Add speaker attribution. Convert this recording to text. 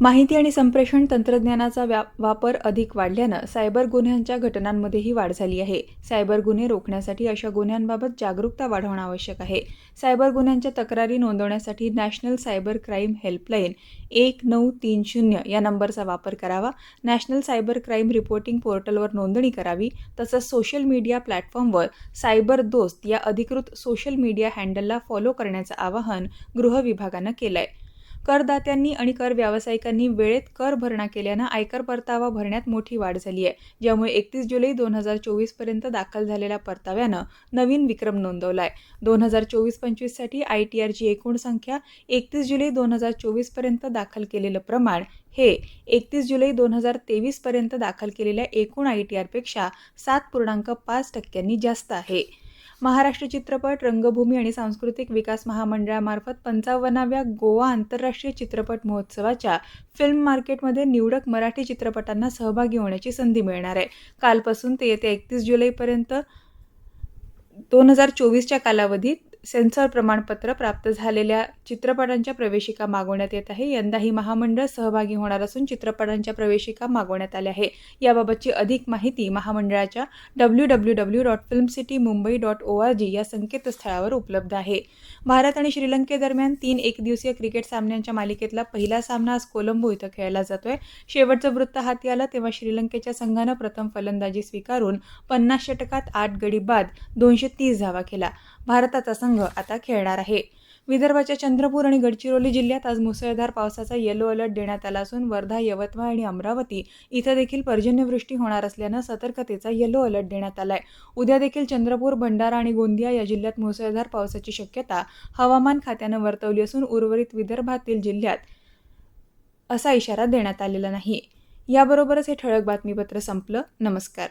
Speaker 1: माहिती आणि संप्रेषण तंत्रज्ञानाचा व्या वापर अधिक वाढल्यानं सायबर गुन्ह्यांच्या घटनांमध्येही वाढ झाली आहे. सायबर गुन्हे रोखण्यासाठी अशा गुन्ह्यांबाबत जागरूकता वाढवणं आवश्यक आहे. सायबर गुन्ह्यांच्या तक्रारी नोंदवण्यासाठी नॅशनल सायबर क्राईम हेल्पलाईन एक नऊ तीन शून्य या नंबरचा वापर करावा. नॅशनल सायबर क्राईम रिपोर्टिंग पोर्टलवर नोंदणी करावी. तसंच सोशल मीडिया प्लॅटफॉर्मवर सायबर दोस्त या अधिकृत सोशल मीडिया हँडलला फॉलो करण्याचं आवाहन गृह विभागानं केलं आहे करदात्यांनी आणि कर व्यावसायिकांनी वेळेत कर भरणा केल्यानं आयकर परतावा भरण्यात मोठी वाढ झाली आहे. ज्यामुळे एकतीस जुलै दोन हजार चोवीसपर्यंत दाखल झालेल्या परताव्यानं नवीन विक्रम नोंदवला आहे दोन हजार चोवीस पंचवीससाठी आय टी आरची एकूण संख्या एकतीस जुलै दोन हजार चोवीसपर्यंत दाखल केलेलं प्रमाण हे एकतीस जुलै दोन हजार तेवीसपर्यंत दाखल केलेल्या एकूण आय टी आरपेक्षा सात पूर्णांक पाच टक्क्यांनी जास्त आहे. महाराष्ट्र चित्रपट रंगभूमी आणि सांस्कृतिक विकास महामंडळामार्फत पंचावन्नाव्या गोवा आंतरराष्ट्रीय चित्रपट महोत्सवाच्या फिल्म मार्केटमध्ये निवडक मराठी चित्रपटांना सहभागी होण्याची संधी मिळणार आहे. कालपासून ते येत्या एकतीस जुलैपर्यंत दोन हजार चोवीसच्या कालावधीत सेन्सॉर प्रमाणपत्र प्राप्त झालेल्या चित्रपटांच्या प्रवेशिका मागवण्यात येत आहे. यंदा ही महामंडळ सहभागी होणार असून चित्रपटांच्या प्रवेशिका मागवण्यात आल्या आहे याबाबतची अधिक माहिती महामंडळाच्या W W W dot film city Mumbai dot O R G या संकेतस्थळावर उपलब्ध आहे. भारत आणि श्रीलंकेदरम्यान तीन एकदिवसीय क्रिकेट सामन्यांच्या मालिकेतला पहिला सामना आज कोलंबो इथं खेळला जातोय. शेवटचं वृत्त हाती आलं तेव्हा श्रीलंकेच्या संघानं प्रथम फलंदाजी स्वीकारून पन्नास षटकात आठ गडी बाद दोनशे तीस धावा केला. भारताचा संघ संघ आता खेळणार आहे. विदर्भाच्या चंद्रपूर आणि गडचिरोली जिल्ह्यात आज मुसळधार पावसाचा येलो अलर्ट देण्यात आला असून वर्धा यवतमाळ आणि अमरावती इथं देखील पर्जन्यवृष्टी होणार असल्यानं सतर्कतेचा येलो अलर्ट देण्यात आलाय. उद्या देखील चंद्रपूर भंडारा आणि गोंदिया या जिल्ह्यात मुसळधार पावसाची शक्यता हवामान खात्यानं वर्तवली असून उर्वरित विदर्भातील जिल्ह्यात असा इशारा देण्यात आलेला नाही. याबरोबरच हे ठळक बातमीपत्र संपलं. नमस्कार.